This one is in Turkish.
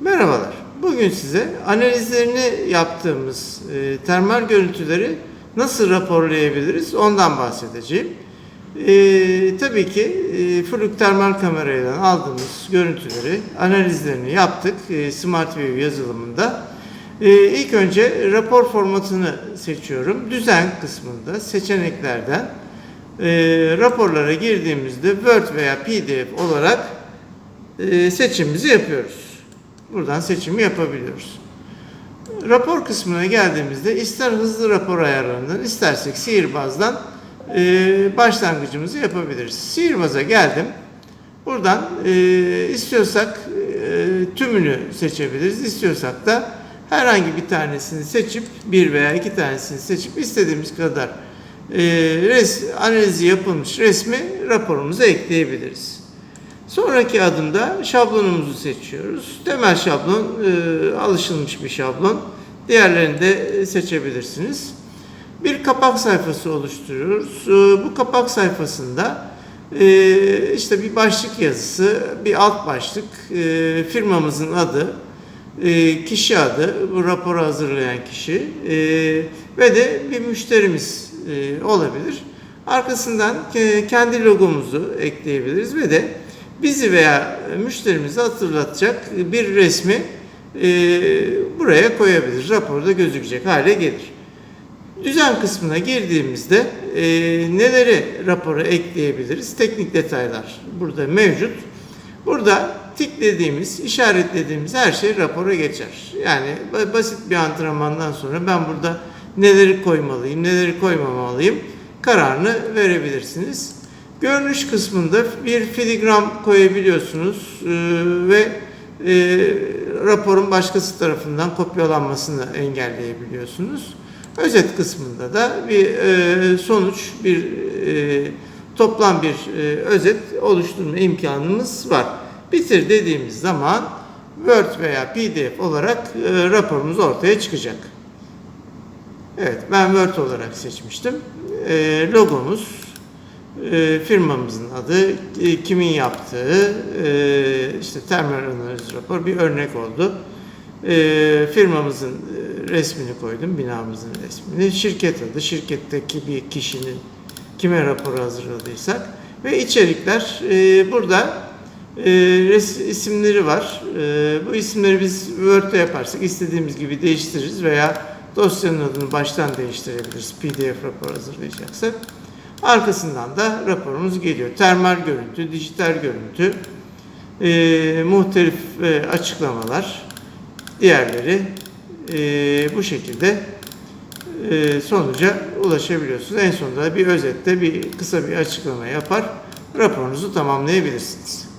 Merhabalar. Bugün size analizlerini yaptığımız e, termal görüntüleri nasıl raporlayabiliriz ondan bahsedeceğim. E, tabii ki e, fluk termal kamerayla aldığımız görüntüleri analizlerini yaptık e, SmartView yazılımında. E, ilk önce rapor formatını seçiyorum. Düzen kısmında seçeneklerden e, raporlara girdiğimizde Word veya PDF olarak e, seçimimizi yapıyoruz. Buradan seçimi yapabiliyoruz. Rapor kısmına geldiğimizde ister hızlı rapor ayarlarından istersek sihirbazdan e, başlangıcımızı yapabiliriz. Sihirbaza geldim. Buradan e, istiyorsak e, tümünü seçebiliriz. İstiyorsak da herhangi bir tanesini seçip bir veya iki tanesini seçip istediğimiz kadar e, res, analizi yapılmış resmi raporumuza ekleyebiliriz. Sonraki adımda şablonumuzu seçiyoruz. Temel şablon e, alışılmış bir şablon. Diğerlerini de seçebilirsiniz. Bir kapak sayfası oluşturuyoruz. E, bu kapak sayfasında e, işte bir başlık yazısı, bir alt başlık, e, firmamızın adı, e, kişi adı, bu raporu hazırlayan kişi e, ve de bir müşterimiz e, olabilir. Arkasından ke- kendi logomuzu ekleyebiliriz ve de bizi veya müşterimizi hatırlatacak bir resmi e, buraya koyabiliriz. Raporda gözükecek hale gelir. Düzen kısmına girdiğimizde e, neleri rapora ekleyebiliriz? Teknik detaylar burada mevcut. Burada tiklediğimiz, işaretlediğimiz her şey rapora geçer. Yani ba- basit bir antrenmandan sonra ben burada neleri koymalıyım, neleri koymamalıyım kararını verebilirsiniz. Görünüş kısmında bir filigram koyabiliyorsunuz e, ve e, raporun başkası tarafından kopyalanmasını engelleyebiliyorsunuz. Özet kısmında da bir e, sonuç, bir toplam bir özet oluşturma imkanımız var. Bitir dediğimiz zaman Word veya PDF olarak raporumuz ortaya çıkacak. Evet, ben Word olarak seçmiştim. Logomuz, e, firmamızın adı, e, kimin yaptığı, e, işte termal analiz rapor bir örnek oldu. E, firmamızın resmini koydum, binamızın resmini, şirket adı, şirketteki bir kişinin kime raporu hazırladıysak ve içerikler e, burada e, res, isimleri var. E, bu isimleri biz Word'de yaparsak istediğimiz gibi değiştiririz veya dosyanın adını baştan değiştirebiliriz PDF rapor hazırlayacaksak. Arkasından da raporumuz geliyor. Termal görüntü, dijital görüntü, e, muhtelif e, açıklamalar, diğerleri e, bu şekilde e, sonuca ulaşabiliyorsunuz. En sonunda bir özette bir kısa bir açıklama yapar, raporunuzu tamamlayabilirsiniz.